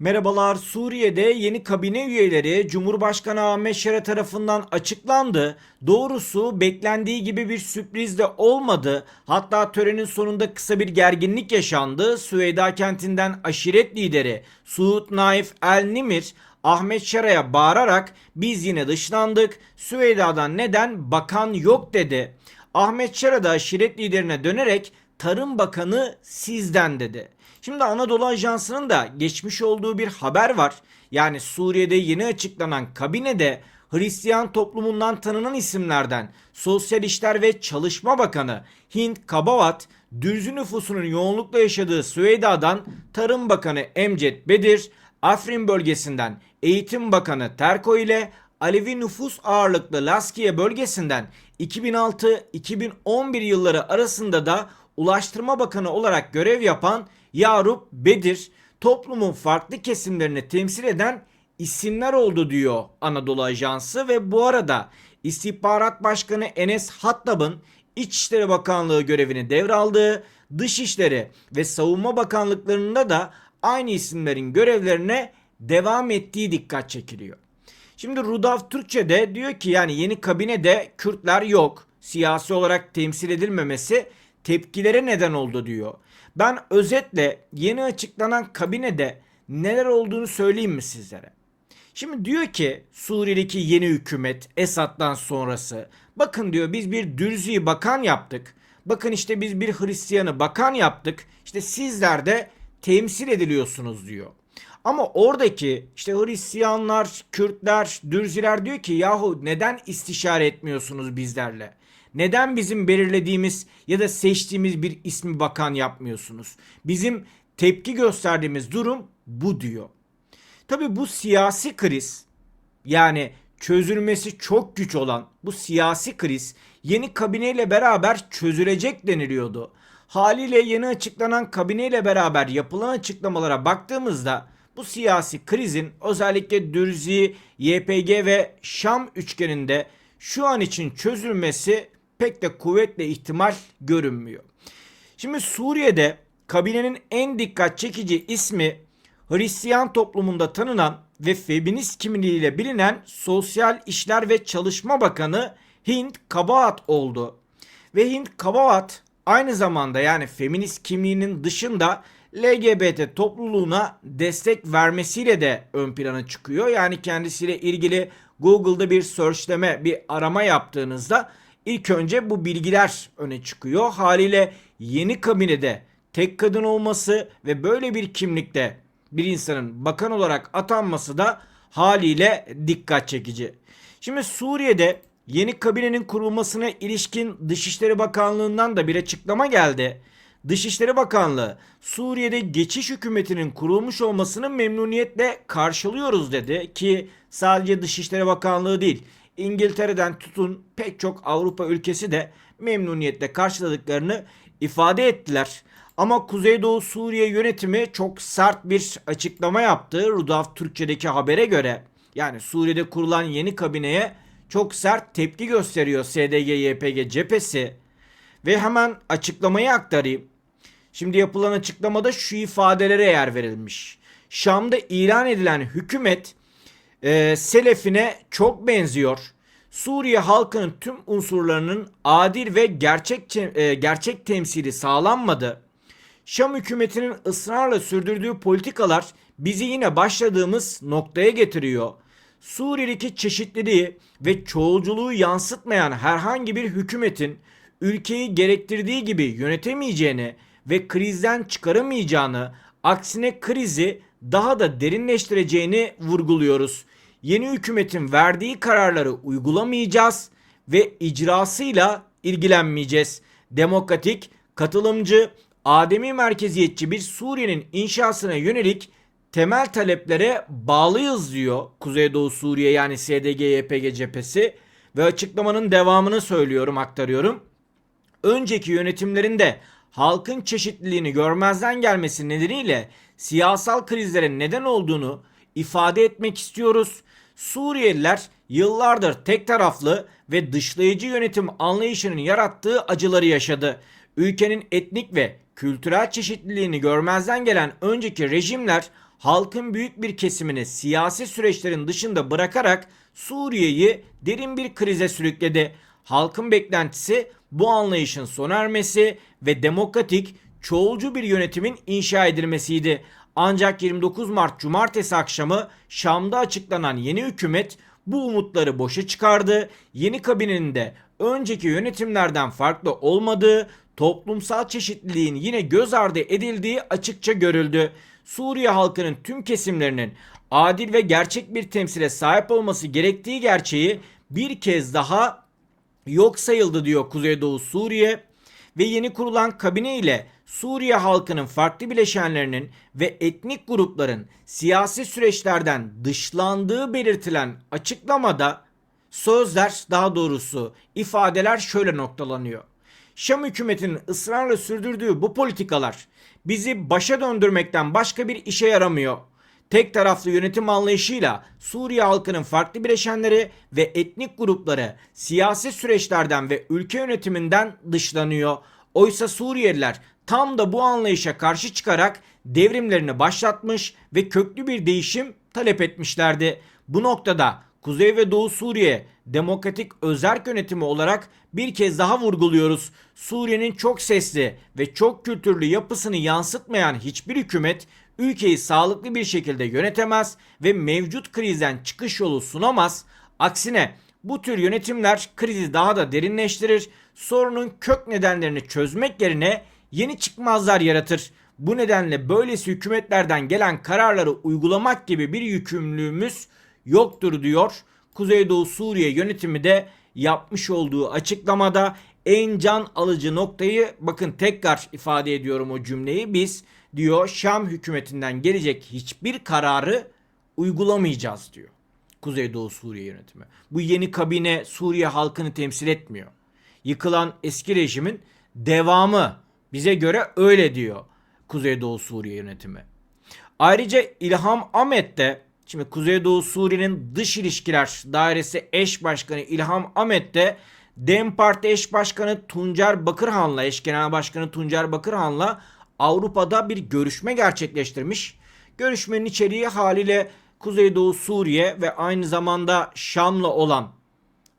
Merhabalar Suriye'de yeni kabine üyeleri Cumhurbaşkanı Ahmet Şara tarafından açıklandı. Doğrusu beklendiği gibi bir sürpriz de olmadı. Hatta törenin sonunda kısa bir gerginlik yaşandı. Süveyda kentinden aşiret lideri Suud Naif El Nimir Ahmet Şara'ya bağırarak biz yine dışlandık. Süveyda'dan neden bakan yok dedi. Ahmet Şara da aşiret liderine dönerek Tarım Bakanı sizden dedi. Şimdi Anadolu Ajansı'nın da geçmiş olduğu bir haber var. Yani Suriye'de yeni açıklanan kabinede Hristiyan toplumundan tanınan isimlerden Sosyal İşler ve Çalışma Bakanı Hint Kabavat, Dürzü nüfusunun yoğunlukla yaşadığı Süveyda'dan Tarım Bakanı Emcet Bedir, Afrin bölgesinden Eğitim Bakanı Terko ile Alevi nüfus ağırlıklı Laskiye bölgesinden 2006-2011 yılları arasında da Ulaştırma Bakanı olarak görev yapan Yarup Bedir toplumun farklı kesimlerini temsil eden isimler oldu diyor Anadolu Ajansı ve bu arada İstihbarat Başkanı Enes Hattab'ın İçişleri Bakanlığı görevini devraldığı, Dışişleri ve Savunma Bakanlıklarında da aynı isimlerin görevlerine devam ettiği dikkat çekiliyor. Şimdi Rudav Türkçe'de diyor ki yani yeni kabinede Kürtler yok. Siyasi olarak temsil edilmemesi tepkilere neden oldu diyor. Ben özetle yeni açıklanan kabinede neler olduğunu söyleyeyim mi sizlere? Şimdi diyor ki Suriye'deki yeni hükümet Esad'dan sonrası bakın diyor biz bir Dürzi'yi bakan yaptık. Bakın işte biz bir Hristiyanı bakan yaptık. İşte sizler de temsil ediliyorsunuz diyor. Ama oradaki işte Hristiyanlar, Kürtler, Dürziler diyor ki yahu neden istişare etmiyorsunuz bizlerle? Neden bizim belirlediğimiz ya da seçtiğimiz bir ismi bakan yapmıyorsunuz? Bizim tepki gösterdiğimiz durum bu diyor. Tabi bu siyasi kriz yani çözülmesi çok güç olan bu siyasi kriz yeni kabineyle beraber çözülecek deniliyordu. Haliyle yeni açıklanan kabineyle beraber yapılan açıklamalara baktığımızda bu siyasi krizin özellikle Dürzi, YPG ve Şam üçgeninde şu an için çözülmesi pek de kuvvetle ihtimal görünmüyor. Şimdi Suriye'de kabinenin en dikkat çekici ismi Hristiyan toplumunda tanınan ve feminist kimliğiyle bilinen Sosyal İşler ve Çalışma Bakanı Hint Kabaat oldu. Ve Hint Kabaat aynı zamanda yani feminist kimliğinin dışında LGBT topluluğuna destek vermesiyle de ön plana çıkıyor. Yani kendisiyle ilgili Google'da bir searchleme, bir arama yaptığınızda ilk önce bu bilgiler öne çıkıyor. Haliyle yeni kabinede tek kadın olması ve böyle bir kimlikte bir insanın bakan olarak atanması da haliyle dikkat çekici. Şimdi Suriye'de yeni kabinenin kurulmasına ilişkin Dışişleri Bakanlığı'ndan da bir açıklama geldi. Dışişleri Bakanlığı Suriye'de geçiş hükümetinin kurulmuş olmasını memnuniyetle karşılıyoruz dedi ki sadece Dışişleri Bakanlığı değil İngiltere'den tutun pek çok Avrupa ülkesi de memnuniyetle karşıladıklarını ifade ettiler. Ama Kuzeydoğu Suriye yönetimi çok sert bir açıklama yaptı. Rudaf Türkçe'deki habere göre yani Suriye'de kurulan yeni kabineye çok sert tepki gösteriyor SDG-YPG cephesi. Ve hemen açıklamayı aktarayım. Şimdi yapılan açıklamada şu ifadelere yer verilmiş. Şam'da ilan edilen hükümet e, Selefine çok benziyor. Suriye halkının tüm unsurlarının adil ve gerçek e, gerçek temsili sağlanmadı. Şam hükümetinin ısrarla sürdürdüğü politikalar bizi yine başladığımız noktaya getiriyor. Suriye'deki çeşitliliği ve çoğulculuğu yansıtmayan herhangi bir hükümetin ülkeyi gerektirdiği gibi yönetemeyeceğini ve krizden çıkaramayacağını, aksine krizi daha da derinleştireceğini vurguluyoruz. Yeni hükümetin verdiği kararları uygulamayacağız ve icrasıyla ilgilenmeyeceğiz. Demokratik, katılımcı, ademi merkeziyetçi bir Suriye'nin inşasına yönelik temel taleplere bağlıyız diyor Kuzeydoğu Suriye yani SDG-YPG cephesi ve açıklamanın devamını söylüyorum aktarıyorum. Önceki yönetimlerinde halkın çeşitliliğini görmezden gelmesi nedeniyle siyasal krizlerin neden olduğunu ifade etmek istiyoruz. Suriyeliler yıllardır tek taraflı ve dışlayıcı yönetim anlayışının yarattığı acıları yaşadı. Ülkenin etnik ve kültürel çeşitliliğini görmezden gelen önceki rejimler halkın büyük bir kesimini siyasi süreçlerin dışında bırakarak Suriye'yi derin bir krize sürükledi. Halkın beklentisi bu anlayışın sona ermesi ve demokratik, çoğulcu bir yönetimin inşa edilmesiydi. Ancak 29 Mart Cumartesi akşamı Şam'da açıklanan yeni hükümet bu umutları boşa çıkardı. Yeni kabinenin de önceki yönetimlerden farklı olmadığı, toplumsal çeşitliliğin yine göz ardı edildiği açıkça görüldü. Suriye halkının tüm kesimlerinin adil ve gerçek bir temsile sahip olması gerektiği gerçeği bir kez daha yok sayıldı diyor Kuzeydoğu Suriye ve yeni kurulan kabine ile Suriye halkının farklı bileşenlerinin ve etnik grupların siyasi süreçlerden dışlandığı belirtilen açıklamada sözler daha doğrusu ifadeler şöyle noktalanıyor. Şam hükümetinin ısrarla sürdürdüğü bu politikalar bizi başa döndürmekten başka bir işe yaramıyor. Tek taraflı yönetim anlayışıyla Suriye halkının farklı bileşenleri ve etnik grupları siyasi süreçlerden ve ülke yönetiminden dışlanıyor. Oysa Suriyeliler tam da bu anlayışa karşı çıkarak devrimlerini başlatmış ve köklü bir değişim talep etmişlerdi. Bu noktada Kuzey ve Doğu Suriye demokratik özerk yönetimi olarak bir kez daha vurguluyoruz. Suriye'nin çok sesli ve çok kültürlü yapısını yansıtmayan hiçbir hükümet ülkeyi sağlıklı bir şekilde yönetemez ve mevcut krizden çıkış yolu sunamaz. Aksine bu tür yönetimler krizi daha da derinleştirir, sorunun kök nedenlerini çözmek yerine yeni çıkmazlar yaratır. Bu nedenle böylesi hükümetlerden gelen kararları uygulamak gibi bir yükümlülüğümüz yoktur diyor. Kuzeydoğu Suriye yönetimi de yapmış olduğu açıklamada en can alıcı noktayı bakın tekrar ifade ediyorum o cümleyi biz diyor Şam hükümetinden gelecek hiçbir kararı uygulamayacağız diyor. Kuzeydoğu Suriye yönetimi. Bu yeni kabine Suriye halkını temsil etmiyor. Yıkılan eski rejimin devamı bize göre öyle diyor Kuzeydoğu Suriye yönetimi. Ayrıca İlham Ahmet de şimdi Kuzeydoğu Suriye'nin dış ilişkiler dairesi eş başkanı İlham Ahmet de DEM Parti eş başkanı Tuncer Bakırhan'la eş genel başkanı Tuncer Bakırhan'la Avrupa'da bir görüşme gerçekleştirmiş. Görüşmenin içeriği haliyle Kuzeydoğu Suriye ve aynı zamanda Şam'la olan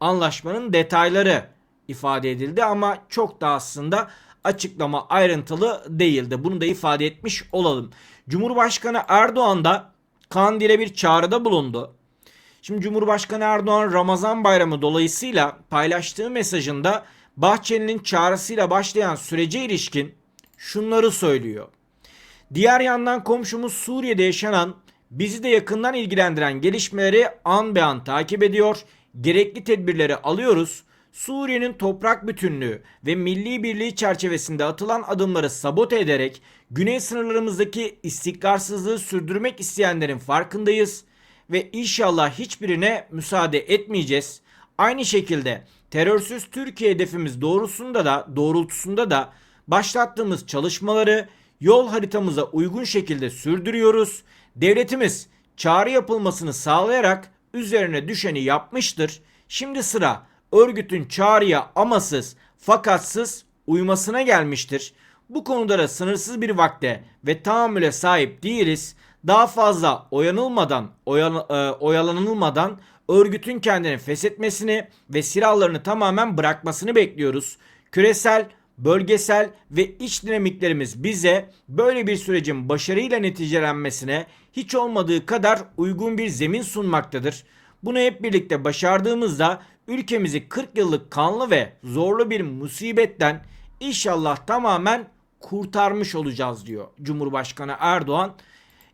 anlaşmanın detayları ifade edildi ama çok da aslında açıklama ayrıntılı değildi. Bunu da ifade etmiş olalım. Cumhurbaşkanı Erdoğan da Kandil'e bir çağrıda bulundu. Şimdi Cumhurbaşkanı Erdoğan Ramazan bayramı dolayısıyla paylaştığı mesajında Bahçeli'nin çağrısıyla başlayan sürece ilişkin şunları söylüyor. Diğer yandan komşumuz Suriye'de yaşanan bizi de yakından ilgilendiren gelişmeleri an be an takip ediyor. Gerekli tedbirleri alıyoruz. Suriye'nin toprak bütünlüğü ve milli birliği çerçevesinde atılan adımları sabote ederek güney sınırlarımızdaki istikrarsızlığı sürdürmek isteyenlerin farkındayız ve inşallah hiçbirine müsaade etmeyeceğiz. Aynı şekilde terörsüz Türkiye hedefimiz doğrusunda da doğrultusunda da başlattığımız çalışmaları yol haritamıza uygun şekilde sürdürüyoruz. Devletimiz çağrı yapılmasını sağlayarak üzerine düşeni yapmıştır. Şimdi sıra örgütün çağrıya amasız fakatsız uymasına gelmiştir. Bu konuda da sınırsız bir vakte ve tahammüle sahip değiliz. Daha fazla oyanılmadan, oyan, e, oyalanılmadan örgütün kendini feshetmesini ve silahlarını tamamen bırakmasını bekliyoruz. Küresel, bölgesel ve iç dinamiklerimiz bize böyle bir sürecin başarıyla neticelenmesine hiç olmadığı kadar uygun bir zemin sunmaktadır. Bunu hep birlikte başardığımızda ülkemizi 40 yıllık kanlı ve zorlu bir musibetten inşallah tamamen kurtarmış olacağız diyor Cumhurbaşkanı Erdoğan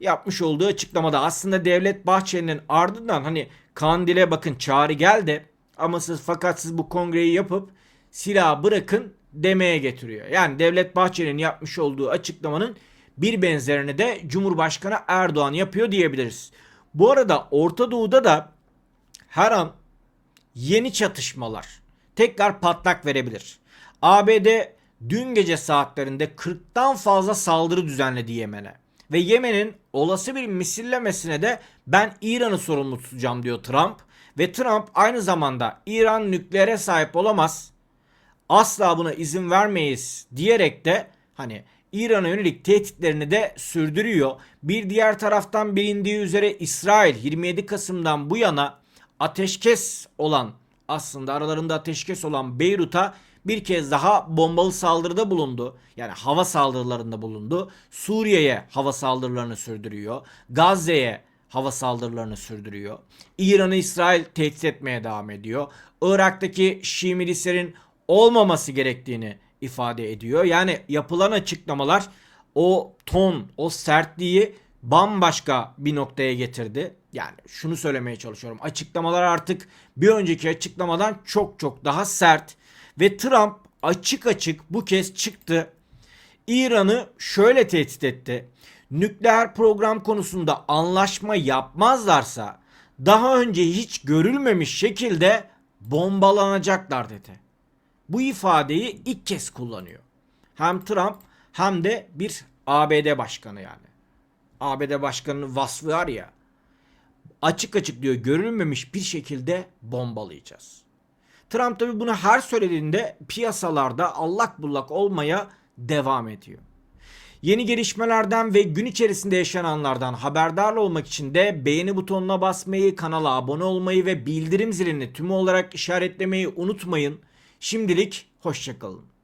yapmış olduğu açıklamada. Aslında Devlet Bahçeli'nin ardından hani Kandil'e bakın çağrı geldi ama siz fakat siz bu kongreyi yapıp silah bırakın demeye getiriyor. Yani Devlet Bahçeli'nin yapmış olduğu açıklamanın bir benzerini de Cumhurbaşkanı Erdoğan yapıyor diyebiliriz. Bu arada Orta Doğu'da da her an yeni çatışmalar tekrar patlak verebilir. ABD dün gece saatlerinde 40'tan fazla saldırı düzenledi Yemen'e. Ve Yemen'in olası bir misillemesine de ben İran'ı sorumlu tutacağım diyor Trump. Ve Trump aynı zamanda İran nükleere sahip olamaz. Asla buna izin vermeyiz diyerek de hani İran'a yönelik tehditlerini de sürdürüyor. Bir diğer taraftan bilindiği üzere İsrail 27 Kasım'dan bu yana ateşkes olan aslında aralarında ateşkes olan Beyrut'a bir kez daha bombalı saldırıda bulundu. Yani hava saldırılarında bulundu. Suriye'ye hava saldırılarını sürdürüyor. Gazze'ye hava saldırılarını sürdürüyor. İran'ı İsrail tehdit etmeye devam ediyor. Irak'taki Şii milislerin olmaması gerektiğini ifade ediyor. Yani yapılan açıklamalar o ton, o sertliği bambaşka bir noktaya getirdi. Yani şunu söylemeye çalışıyorum. Açıklamalar artık bir önceki açıklamadan çok çok daha sert ve Trump açık açık bu kez çıktı. İran'ı şöyle tehdit etti. Nükleer program konusunda anlaşma yapmazlarsa daha önce hiç görülmemiş şekilde bombalanacaklar dedi. Bu ifadeyi ilk kez kullanıyor. Hem Trump hem de bir ABD başkanı yani. ABD başkanının vasfı var ya. Açık açık diyor görülmemiş bir şekilde bombalayacağız. Trump tabi bunu her söylediğinde piyasalarda allak bullak olmaya devam ediyor. Yeni gelişmelerden ve gün içerisinde yaşananlardan haberdar olmak için de beğeni butonuna basmayı, kanala abone olmayı ve bildirim zilini tüm olarak işaretlemeyi unutmayın. Şimdilik hoşçakalın.